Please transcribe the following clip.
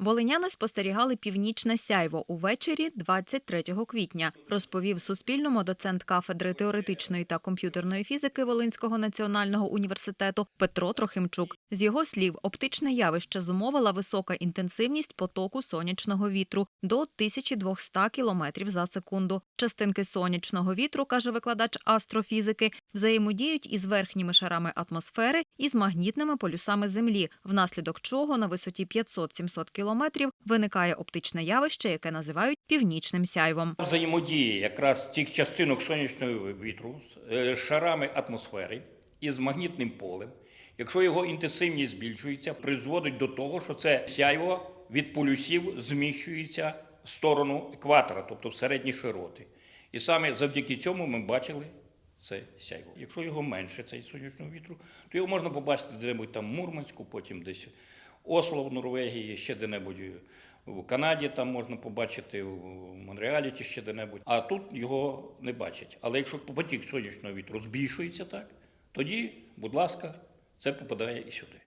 Волиняни спостерігали північне сяйво увечері 23 квітня, розповів Суспільному доцент кафедри теоретичної та комп'ютерної фізики Волинського національного університету Петро Трохимчук. З його слів, оптичне явище зумовила висока інтенсивність потоку сонячного вітру до 1200 км за секунду. Частинки сонячного вітру, каже викладач астрофізики, взаємодіють із верхніми шарами атмосфери і з магнітними полюсами Землі, внаслідок чого на висоті 500-700 кілометрів виникає оптичне явище, яке називають північним сяйвом. Взаємодії якраз цих частинок сонячного вітру з е, шарами атмосфери і з магнітним полем, якщо його інтенсивність збільшується, призводить до того, що це сяйво від полюсів зміщується в сторону екватора, тобто в середні широти. І саме завдяки цьому ми бачили це сяйво. Якщо його менше, цей сонячного вітру, то його можна побачити де-небудь там Мурманську, потім десь Осло в Норвегії, ще де-небудь в Канаді там можна побачити, в Монреалі чи ще де-небудь. А тут його не бачать. Але якщо потік сонячного вітру збільшується так, тоді, будь ласка, це попадає і сюди.